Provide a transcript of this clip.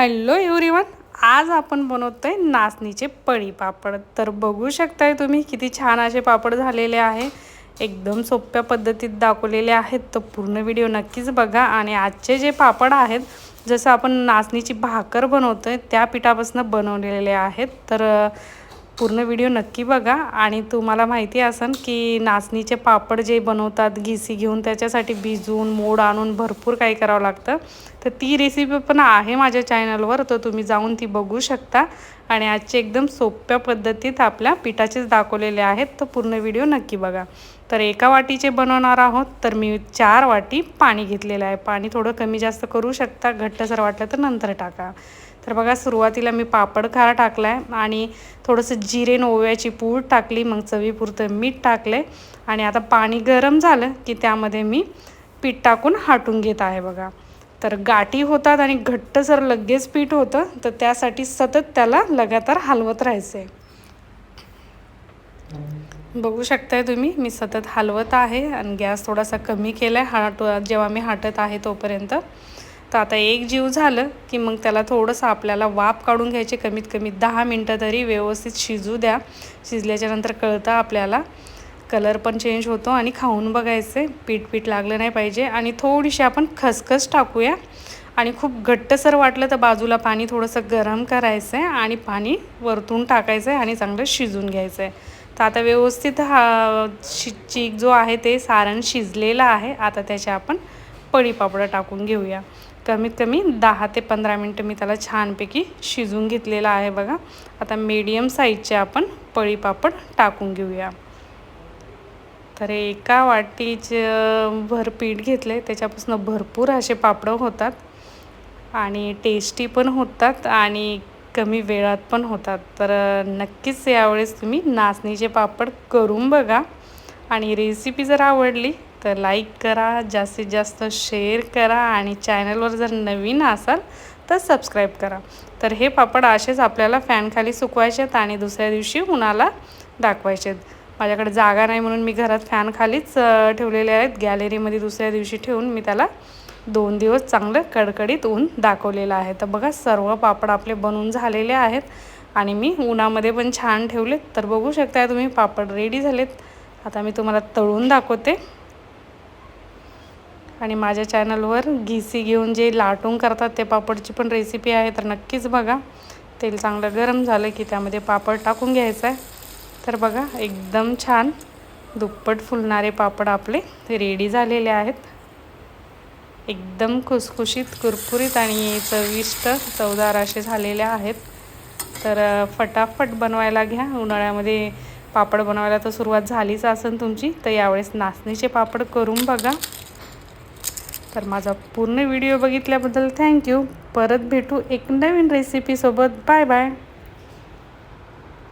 Hello everyone आज आपण बनवतो आहे नाचणीचे पळी पापड. तर बघू शकताय तुम्ही किती छान असे पापड झालेले आहे. एकदम सोप्या पद्धतीत दाखवलेले आहेत. तर पूर्ण व्हिडिओ नक्कीच बघा. आणि आजचे जे पापड आहेत जसं आपण नाचणीची भाकर बनवतो आहे त्या पिठापासून बनवलेले आहेत. तर पूर्ण व्हिडिओ नक्की बघा. आणि तुम्हाला माहिती असेल की नाचणीचे पापड जे बनवतात घिसी घेऊन त्याच्यासाठी भिजवून मोड आणून भरपूर काही करावं लागतं. तर ती रेसिपी पण आहे माझ्या चॅनलवर तर तुम्ही जाऊन ती बघू शकता. आणि आजचे एकदम सोप्या पद्धतीत आपल्या पिठाचेच दाखवलेले आहेत. तर पूर्ण व्हिडिओ नक्की बघा. तर एका वाटीचे बनवणार आहोत. तर मी चार वाटी पाणी घेतलेलं आहे. पाणी थोडं कमी जास्त करू शकता. घट्टसर वाटलं तर नंतर टाका. तर बघा सुरुवातीला मी पापड खारा टाकला आहे आणि थोडंसं जिरे ओव्याची पूड टाकली. मग चवीपुरतं मीठ टाकले आणि आता पाणी गरम झालं की त्यामध्ये मी पीठ टाकून हाटून घेत आहे बघा. तर गाठी होतात आणि घट्टसर लगेच पीठ होतं तर त्यासाठी सतत त्याला लगातार हलवत राहायचं. आहे बघू शकताय तुम्ही मी सतत हलवत आहे आणि गॅस थोडासा कमी केला आहे हाट जेव्हा मी हाटत आहे तोपर्यंत. तर आता एक जीव झालं की मग त्याला थोडंसं आपल्याला वाफ काढून घ्यायचे कमीत कमी दहा मिनटं तरी व्यवस्थित शिजू द्या. शिजल्याच्यानंतर कळतं आपल्याला कलर पण चेंज होतो आणि खाऊन बघायचे पीठ पीठ लागलं नाही पाहिजे आणि थोडीशी आपण खसखस टाकूया. आणि खूप घट्टसर वाटलं तर बाजूला पाणी थोडंसं गरम करायचं आहे आणि पाणी वरतून टाकायचं आहे आणि चांगलं शिजून घ्यायचं आहे. तर आता व्यवस्थित हा शि चीक जो आहे ते सारण शिजलेलं आहे. आता त्याचे आपण पळीपापडं टाकून घेऊया. कमीत कमी दहा ते पंधरा मिनटं मी त्याला छानपैकी शिजून घेतलेलं आहे बघा. आता मीडियम साईजचे आपण पळीपापड टाकून घेऊया. तर एका वाटीचं भर पीठ घेतले त्याच्यापासून भरपूर असे पापडं होतात आणि टेस्टी पण होतात आणि कमी वेळात पण होतात. तर नक्कीच यावेळेस तुम्ही नाचणीचे पापड करून बघा. आणि रेसिपी जर आवडली तर लाईक करा जास्तीत जास्त शेअर करा आणि चॅनलवर जर नवीन असाल तर सबस्क्राईब करा. तर हे पापड असेच आपल्याला फॅनखाली सुकवायचे आहेत आणि दुसऱ्या दिवशी उन्हाला दाखवायचे आहेत माझ्याकडे जागा नाही म्हणून मी घरात फॅनखालीच ठेवलेले आहेत. गॅलरीमध्ये दुसऱ्या दिवशी ठेवून मी त्याला दोन दिवस चांगलं कडकडीत ऊन दाखवलेलं आहे. तर बघा सर्व पापड आपले बनवून झालेले आहेत आणि मी उन्हामध्ये पण छान ठेवलेत. तर बघू शकता तुम्ही पापड रेडी झालेत. आता मी तुम्हाला तळून दाखवते. आणि माझ्या चॅनलवर घिसी घेऊन जे लाटून करतात ते पापडची पण रेसिपी आहे तर नक्कीच बघा. तेल चांगलं गरम झालं की त्यामध्ये पापड टाकून घ्यायचं आहे तर बघा एकदम छान दुप्पट फुलणारे पापड आपले रेडी झालेले आहेत. एकदम खुसखुशीत कुरकुरीत आणि चविष्ट चवदार असे झालेले आहेत. तर फटाफट बनवायला घ्या. उन्हाळ्यामध्ये पापड बनवायला तर सुरुवात झालीच असेल तुमची तर यावेळेस नाचणीचे पापड करून बघा. तर माझा पूर्ण व्हिडिओ बघितल्याबद्दल थँक्यू. परत भेटू एक नवीन रेसिपीसोबत बाय बाय.